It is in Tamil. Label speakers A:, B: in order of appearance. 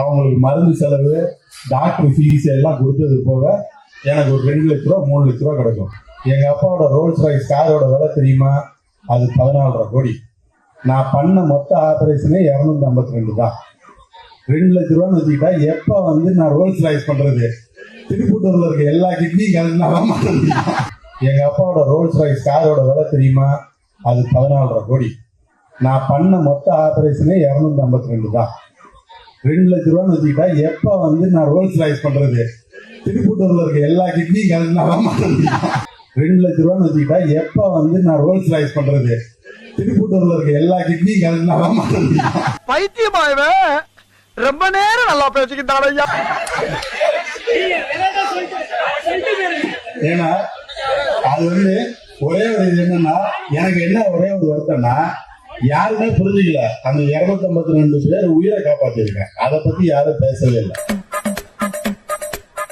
A: அவங்களுக்கு மருந்து செலவு டாக்டர் ஃபீஸ் எல்லாம் கொடுத்தது போக எனக்கு ஒரு ரெண்டு லட்ச ரூபா மூணு லட்ச ரூபா கிடைக்கும். எங்கள் அப்பாவோட ரோல்ஸ் ராய்ஸ் காரோட விலை தெரியுமா? அது பதினாலரை கோடி. நான் பண்ண மொத்த ஆப்ரேஷனே இரநூத்தி ஐம்பத்தி ரெண்டு தான் ரெண்டு லட்ச ரூபான்னு வச்சுக்கிட்டா எப்போ வந்து நான் ரோல்ஸ் ராய்ஸ் பண்ணுறது திருப்பூட்டூரில் இருக்க எல்லா கிட்னியும் கலந்தாலும் எங்கள் அப்பாவோட ரோல்ஸ் ராய்ஸ் காரோட விலை தெரியுமா? அது பதினாலரை கோடி. நான் பண்ண மொத்த ஆப்ரேஷனே இரநூத்தி ஐம்பத்தி ரெண்டு தான் ரெண்டு லட்ச ரூபான்னு வச்சுக்கிட்டா எப்ப வந்து நான் ரோல்ஸ் ராய்ஸ் பண்றது? திருப்பூட்டூர்ல இருக்க எல்லா கிட்னி கலந்தாலும் ரெண்டு லட்ச ரூபான்னு வச்சுக்கிட்டா எப்ப வந்து நான் ரோல்ஸ் ராய்ஸ் பண்றது? திருப்பூட்டூர்ல இருக்க எல்லா கிட்னி கலந்தாலும்
B: பைத்தியமா இவன்? ரொம்ப நேரம் நல்லா பேசிக்கிட்டான் ஐயா.
A: ஏன்னா அது வந்து ஒரே ஒரு இது என்னன்னா எனக்கு என்ன ஒரே ஒரு வருத்தம்னா யாருமே புரிஞ்சுக்கல. அந்த இருநூத்தி ஐம்பத்தி ரெண்டு பேர் உயிரை காப்பாத்திருக்கேன் அதை பத்தி யாரும் பேசவே இல்லை.